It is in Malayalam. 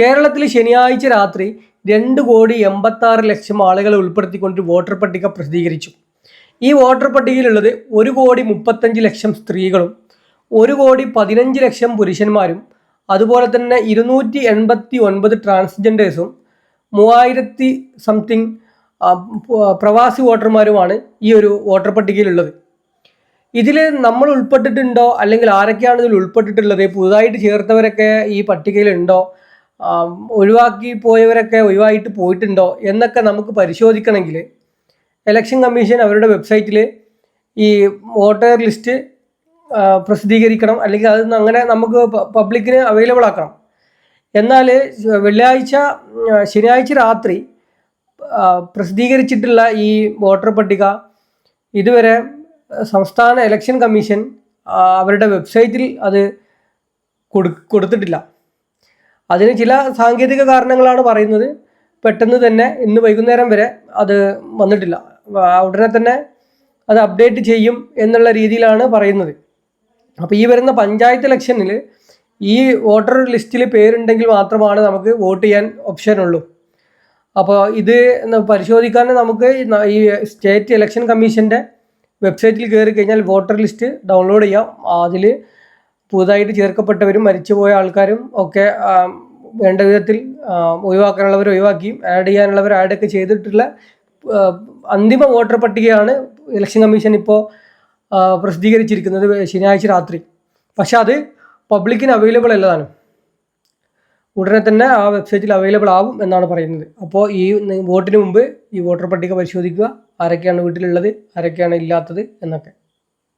കേരളത്തിൽ ശനിയാഴ്ച രാത്രി രണ്ട് കോടി എൺപത്താറ് ലക്ഷം ആളുകളെ ഉൾപ്പെടുത്തിക്കൊണ്ട് വോട്ടർ പട്ടിക പ്രസിദ്ധീകരിച്ചു. ഈ വോട്ടർ പട്ടികയിലുള്ളത് ഒരു കോടി മുപ്പത്തഞ്ച് ലക്ഷം സ്ത്രീകളും ഒരു കോടി പതിനഞ്ച് ലക്ഷം പുരുഷന്മാരും അതുപോലെ തന്നെ ഇരുന്നൂറ്റി എൺപത്തി ഒൻപത് ട്രാൻസ്ജെൻഡേഴ്സും മൂവായിരത്തി സംതിങ് പ്രവാസി വോട്ടർമാരുമാണ് ഈ ഒരു വോട്ടർ പട്ടികയിലുള്ളത്. ഇതിൽ നമ്മൾ ഉൾപ്പെട്ടിട്ടുണ്ടോ? അല്ലെങ്കിൽ ആരൊക്കെയാണ് ഇതിൽ ഉൾപ്പെട്ടിട്ടുള്ളത്? പുതുതായിട്ട് ചേർത്തവരൊക്കെ ഈ പട്ടികയിലുണ്ടോ? ഒഴിവാക്കി പോയവരൊക്കെ ഒഴിവായിട്ട് പോയിട്ടുണ്ടോ എന്നൊക്കെ നമുക്ക് പരിശോധിക്കണമെങ്കിൽ എലക്ഷൻ കമ്മീഷൻ അവരുടെ വെബ്സൈറ്റിൽ ഈ വോട്ടർ ലിസ്റ്റ് പ്രസിദ്ധീകരിക്കണം. അല്ലെങ്കിൽ അത് അങ്ങനെ നമുക്ക് പബ്ലിക്കിന് അവൈലബിൾ ആക്കണം. എന്നാൽ വെള്ളിയാഴ്ച ശനിയാഴ്ച രാത്രി പ്രസിദ്ധീകരിച്ചിട്ടുള്ള ഈ വോട്ടർ പട്ടിക ഇതുവരെ സംസ്ഥാന എലക്ഷൻ കമ്മീഷൻ അവരുടെ വെബ്സൈറ്റിൽ അത് കൊടു കൊടുത്തിട്ടില്ല. അതിന് ചില സാങ്കേതിക കാരണങ്ങളാണ് പറയുന്നത്. പെട്ടെന്ന് തന്നെ ഇന്ന് വൈകുന്നേരം വരെ അത് വന്നിട്ടില്ല. ഉടനെ തന്നെ അത് അപ്ഡേറ്റ് ചെയ്യും എന്നുള്ള രീതിയിലാണ് പറയുന്നത്. അപ്പോൾ ഈ വരുന്ന പഞ്ചായത്ത് ഇലക്ഷനിൽ ഈ വോട്ടർ ലിസ്റ്റിൽ പേരുണ്ടെങ്കിൽ മാത്രമാണ് നമുക്ക് വോട്ട് ചെയ്യാൻ ഓപ്ഷൻ ഉള്ളൂ. അപ്പോൾ ഇത് പരിശോധിക്കാൻ നമുക്ക് ഈ സ്റ്റേറ്റ് ഇലക്ഷൻ കമ്മീഷന്റെ വെബ്സൈറ്റിൽ കയറി കഴിഞ്ഞാൽ വോട്ടർ ലിസ്റ്റ് ഡൗൺലോഡ് ചെയ്യാം. അതിൽ പുതുതായിട്ട് ചേർക്കപ്പെട്ടവരും മരിച്ചുപോയ ആൾക്കാരും ഒക്കെ വേണ്ട വിധത്തിൽ ഒഴിവാക്കാനുള്ളവർ ഒഴിവാക്കിയും ആഡ് ചെയ്യാനുള്ളവർ ആഡൊക്കെ ചെയ്തിട്ടുള്ള അന്തിമ വോട്ടർ പട്ടികയാണ് ഇലക്ഷൻ കമ്മീഷൻ ഇപ്പോൾ പ്രസിദ്ധീകരിച്ചിരിക്കുന്നത് ശനിയാഴ്ച രാത്രി. പക്ഷെ അത് പബ്ലിക്കിന് അവൈലബിൾ അല്ലതാണ്. ഉടനെ തന്നെ ആ വെബ്സൈറ്റിൽ അവൈലബിൾ ആവും എന്നാണ് പറയുന്നത്. അപ്പോൾ ഈ വോട്ടിന് മുമ്പ് ഈ വോട്ടർ പട്ടിക പരിശോധിക്കുക ആരൊക്കെയാണ് വീട്ടിലുള്ളത് ആരൊക്കെയാണ് ഇല്ലാത്തത് എന്നൊക്കെ.